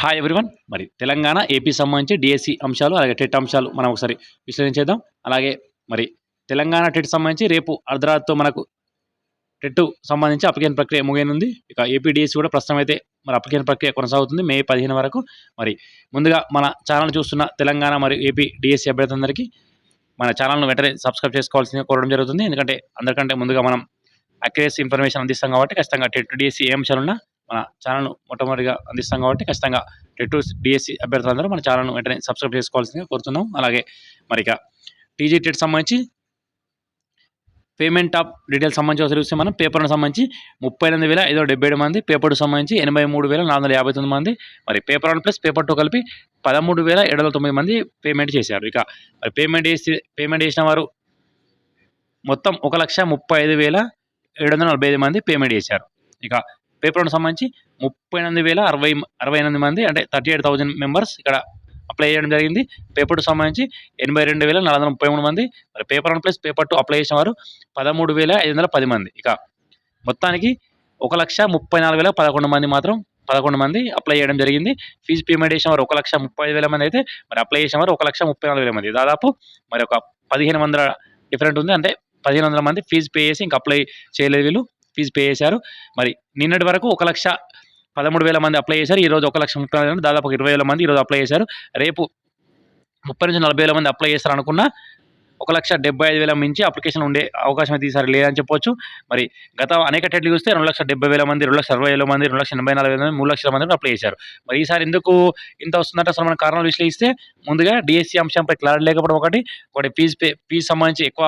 Hi everyone మరి Telangana AP సంబంధించి DSC అంశాలు అలాగే టెట్ అంశాలు మనం ఒకసారి విశ్లేషించేద్దాం. అలాగే మరి తెలంగాణ టెట్ సంబంధించి రేపు అర్ధరాత్రితో మనకు టెట్ సంబంధించి అప్లికేషన్ ప్రక్రియ ముగియనుంది. ఇక ఏపీ డిఎస్సి కూడా ప్రస్తుతం అయితే మరి అప్లికేషన్ ప్రక్రియ కొనసాగుతుంది. మే పదిహేను వరకు. మరి ముందుగా మన ఛానల్ చూస్తున్న తెలంగాణ మరియు ఏపీ డిఎస్సి అభ్యర్థులందరికీ మన ఛానల్ను వెంటనే సబ్స్క్రైబ్ చేసుకోవాల్సింది కోరడం జరుగుతుంది. ఎందుకంటే అందరికంటే ముందుగా మనం అక్యురేసీ ఇన్ఫర్మేషన్ అందిస్తాం కాబట్టి ఖచ్చితంగా టెట్ డిఎస్సి ఏ అంశాలున్నా మన ఛానల్ను మొట్టమొదటిగా అందిస్తాం కాబట్టి ఖచ్చితంగా టెట్ డిఎస్సి అభ్యర్థులందరూ మన ఛానల్ను వెంటనే సబ్స్క్రైబ్ చేసుకోవాల్సిందిగా కోరుతున్నాం. అలాగే మరి ఇక టీజీ టెట్ సంబంధించి పేమెంట్ ఆఫ్ డీటెయిల్స్ సంబంధించి చూస్తే మనం పేపర్కి సంబంధించి ముప్పై ఎనిమిది వేల ఐదు వందల డెబ్బై ఏడు మంది పేపర్కి సంబంధించి ఎనభై మూడు వేల నాలుగు వందల యాభై తొమ్మిది మంది మరి paper one plus paper two కలిపి పదమూడు వేల ఏడు వందల తొమ్మిది మంది పేమెంట్ చేశారు. ఇక మరి పేమెంట్ చేసి పేమెంట్ చేసిన వారు మొత్తం ఒక లక్ష ముప్పై ఐదు వేల ఏడు వందల నలభై ఐదు మంది పేమెంట్ చేశారు. ఇక పేపర్ వన్ సంబంధించి ముప్పై ఎనిమిది వేల అరవై అరవై ఎనిమిది మంది అంటే థర్టీ ఎయిట్ థౌజండ్ మెంబర్స్ ఇక్కడ అప్లై చేయడం జరిగింది. పేపర్ టూ సంబంధించి ఎనభై రెండు వేల నాలుగు వందల ముప్పై మూడు మంది మరి paper one plus paper two apply చేసిన వారు పదమూడు వేల ఐదు వందల పది మంది. ఇక మొత్తానికి ఒక లక్ష ముప్పై నాలుగు వేల పదకొండు మంది మాత్రం పదకొండు మంది అప్లై చేయడం జరిగింది. ఫీజు పేమెంట్ చేసిన వారు ఒక లక్ష ముప్పై వేల మంది అయితే మరి అప్లై చేసిన వారు ఒక లక్ష ముప్పై నాలుగు వేల మంది. దాదాపు మరి ఒక పదిహేను వందల డిఫరెంట్ ఉంది. అంటే పదిహేను వందల మంది ఫీజు పే చేసి ఇంకా అప్లై చేయలేదు వీళ్ళు. ఫీజు పే చేశారు. మరి నిన్నటి వరకు ఒక లక్ష పదమూడు వేల మంది అప్లై చేశారు. ఈరోజు ఒక లక్ష ముప్పై వేల మంది దాదాపు ఇరవై వేల మంది ఈరోజు అప్లై చేశారు. రేపు ముప్పై నుంచి నలభై వేల మంది అప్లై చేస్తారు అనుకున్నా ఒక లక్ష డెబ్బై ఐదు వేల మించి అప్లికేషన్ ఉండే అవకాశం అయితే ఈసారి లేదని చెప్పొచ్చు. మరి గత అనేక టెట్లు చూస్తే రెండు లక్షల డెబ్బై వేల మంది రెండు లక్షల అరవై వేల మంది రెండు లక్షల ఎనభై నాలుగు వేల మంది మూడు లక్షల మంది అప్లై చేశారు. మరి ఈసారి ఎందుకు ఇంత వస్తుందంటే అసలు మన కారణాలు విశ్లేషిస్తే ముందుగా డిఎస్సీ అంశంపై క్లారిటీ లేకపోవడం ఒకటి ఒకటి ఫీజు పే ఫీజు సంబంధించి ఎక్కువ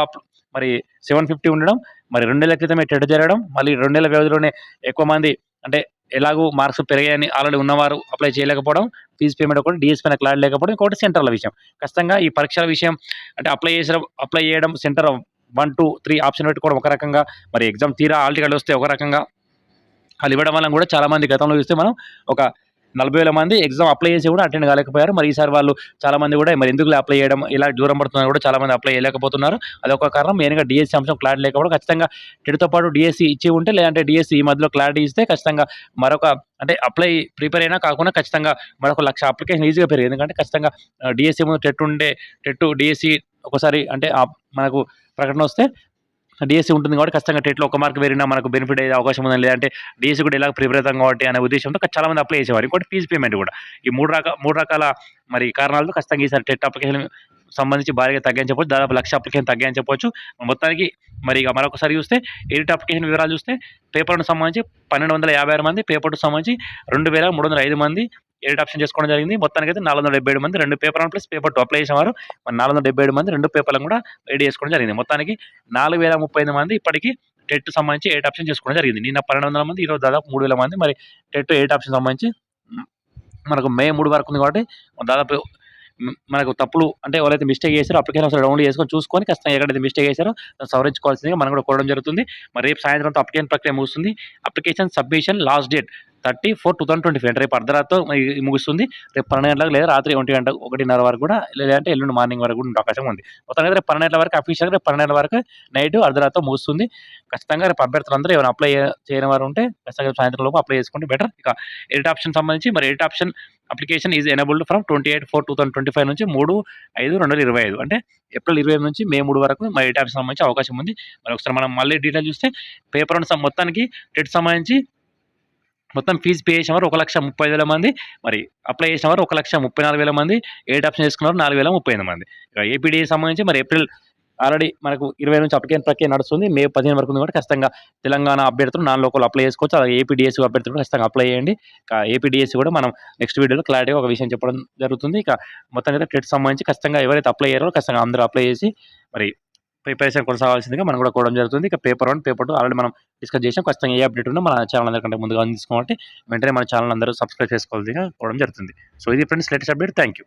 మరి సెవెన్ ఫిఫ్టీ ఉండడం మరి రెండేళ్ళ క్రితమే టెట్ జరగడం మళ్ళీ రెండేళ్ళ వ్యవధిలోనే ఎక్కువ మంది అంటే ఎలాగో మార్క్స్ పెరిగాయని ఆల్రెడీ ఉన్నవారు అప్లై చేయలేకపోవడం ఫీజు పేమెంట్ ఒకటి డిఎస్ పైన క్లారిటీ లేకపోవడం ఇంకోటి సెంటర్ల విషయం. ఖచ్చితంగా ఈ పరీక్షల విషయం అంటే అప్లై చేసిన అప్లై చేయడం centre one two three option పెట్టుకోవడం ఒక రకంగా మరి ఎగ్జామ్ తీరా ఆల్ వస్తే ఒక రకంగా అది ఇవ్వడం వల్ల కూడా చాలామంది గతంలో చూస్తే మనం ఒక నలభై వేల మంది ఎగ్జామ్ అప్లై చేసి కూడా అటెండ్ కాలేకపోయారు. మరి ఈసారి వాళ్ళు చాలా మంది కూడా మరి ఎందుకు అప్లై చేయడం ఇలా దూరం పడుతున్నారు కూడా చాలా మంది అప్లై చేయలేకపోతున్నారు. అదొక కారణం. మెయిన్గా డిఎస్సీ అంశం క్లారిటీ లేకపోవడం ఖచ్చితంగా టెట్తో పాటు డిఎస్సీ ఇచ్చి ఉంటే లేదంటే డిఎస్సీ ఈ మధ్యలో క్లారిటీ ఇస్తే ఖచ్చితంగా మరొక అంటే అప్లై ప్రిపేర్ అయినా కాకుండా ఖచ్చితంగా మరొక లక్ష అప్లికేషన్ ఈజీగా పెరిగింది. ఎందుకంటే ఖచ్చితంగా డిఎస్సీ ముందు టెట్ ఉండే టెట్ డిఎస్సీ ఒకసారి అంటే మనకు ప్రకటన వస్తే డిఎస్సీ ఉంటుంది కాబట్టి ఖచ్చితంగా టెట్లో ఒక మార్క్ పెరిగినా మనకు బెనిఫిట్ అయ్యే అవకాశం ఉందని లేదంటే డిఎస్సీ కూడా ఇలా ప్రిపేర్ అవుతాం కాబట్టి అనే ఉద్దేశంతో చాలా మంది అప్లై చేసేవారు. ఇంకోటి ఫీజు పేమెంట్ కూడా. ఈ మూడు రకాల మూడు రకాల మరి కారణాలతో ఖచ్చితంగా ఈసారి టెట్ అప్లికేషన్ సంబంధించి భారీగా తగ్గాయని చెప్పొచ్చు. దాదాపు లక్ష అప్లికేషన్ తగ్గాయని చెప్పొచ్చు. మొత్తానికి మరి ఇక మరొకసారి చూస్తే ఎడిట్ అప్లికేషన్ వివరాలు చూస్తే పేపర్ను సంబంధించి పన్నెండు వందల యాభై ఆరు మంది పేపర్కు సంబంధించి రెండు వేల మూడు వందల ఐదు మంది ఎడిట్ ఆప్షన్ చేసుకోవడం జరిగింది. మొత్తానికి అయితే నాలుగు వందల డెబ్బై ఏడు మంది రెండు paper one plus paper two apply చేసేవారు మరి నాలుగు వందల డెబ్బై ఏడు మంది రెండు పేపర్లను కూడా రెడీ చేసుకోవడం జరిగింది. మొత్తానికి నాలుగు వేల ముప్పై ఐదు మంది ఇప్పటికీ టెట్ సంబంధించి ఎయిట్ ఆప్షన్ చేసుకోవడం జరిగింది. నిన్న పన్నెండు వందల మంది ఈరోజు దాదాపు మూడు వేల మంది. మరి టెట్ ఎయిట్ ఆప్షన్ సంబంధించి మనకు మే మూడు వరకు ఉంది కాబట్టి దాదాపు మనకు తప్పులు అంటే ఎవరైతే మిస్టేక్ చేశారో అప్లికేషన్ ఒకసారి డౌన్లోడ్ చేసుకొని చూసుకొని ఖచ్చితంగా ఎక్కడైతే మిస్టేక్ చేశారో సవరించుకోవాల్సిందిగా మనం కూడా కోరడం జరుగుతుంది. మరి రేపు సాయంత్రంతో అప్లికేషన్ ప్రక్రియ ముగుస్తుంది. Application submission last date. Thirty four two thousand twenty five రేపు అర్ధరాత్రితో ముగుస్తుంది. రేపు పన్నెండు గంటలకు లేదా రాత్రి ఒంటి గంట ఒకటిన్నర వరకు కూడా లేదంటే ఎల్లుండి మార్నింగ్ వరకు కూడా అవకాశం ఉంది. మొత్తం రేపు పన్నెండు గంటల వరకు అఫీషియల్గా రేపు పన్నెండు వరకు నైట్ అర్ధరాత్రితో ముగుస్తుంది. ఖచ్చితంగా రేపు అభ్యర్థులందరూ ఏమైనా అప్లై చేయని వారు ఉంటే ఖచ్చితంగా సాయంత్రం లోపు అప్లై చేసుకుంటే బెటర్ ఇక ఎడిట్ ఆప్షన్ సంబంధించి మరి edit option application is enabled from twenty eight four two thousand twenty five నుంచి మూడు ఐదు రెండు వేల ఇరవై ఐదు. అంటే ఏప్రిల్ ఇరవై నుంచి మే మూడు వరకు మరి ఎయిట్ ఆప్షన్ సంబంధించి అవకాశం ఉంది. మరి ఒకసారి మనం మళ్ళీ డీటెయిల్ చూస్తే పేపర్ మొత్తానికి టెట్ సంబంధించి మొత్తం ఫీజు పే చేసిన వారు ఒక లక్ష ముప్పై వేల మంది మరి అప్లై చేసిన వారు ఒక లక్ష ముప్పై నాలుగు వేల మంది ఎయిట్ ఆప్షన్ చేసుకున్నారు నాలుగు వేల ముప్పై ఎనిమిది మంది. ఇక ఏపీడీ సంబంధించి మరి ఏప్రిల్ ఆల్రెడీ మనకు ఇరవై నుంచి అప్లికేషన్ ప్రక్రియ నడుస్తుంది మే పదిహేను వరకు ఉంది కూడా ఖచ్చితంగా తెలంగాణ అభ్యర్థులు నాన్ లోకల్ అప్లై చేసుకోవచ్చు అలాగే ఏపీడిఎస్ అభ్యర్థులు ఖచ్చితంగా అప్లై చేయండి. ఇక ఏపీడిఎస్ కూడా మనం నెక్స్ట్ వీడియోలో క్లారిటీగా ఒక విషయం చెప్పడం జరుగుతుంది. ఇక మొత్తం టెట్ సంబంధించి ఖచ్చితంగా ఎవరైతే అప్లై అయ్యారో ఖచ్చితంగా అందరూ అప్లై చేసి మరి ప్రిపరేషన్ కొనసాగాల్సిందిగా మనం కూడా కోవడం జరుగుతుంది. ఇక paper one paper two already మనం డిస్కస్ చేసాం ఖచ్చితంగా ఏ అప్డేట్ ఉన్నా మన ఛానల్ అందరికంటే ముందుగా అందించుకోవాలి. వెంటనే మన ఛానల్ అందరూ సబ్స్క్రైబ్ చేసుకోవాలి కోవడం జరుగుతుంది. సో ఇది friends latest update. Thank you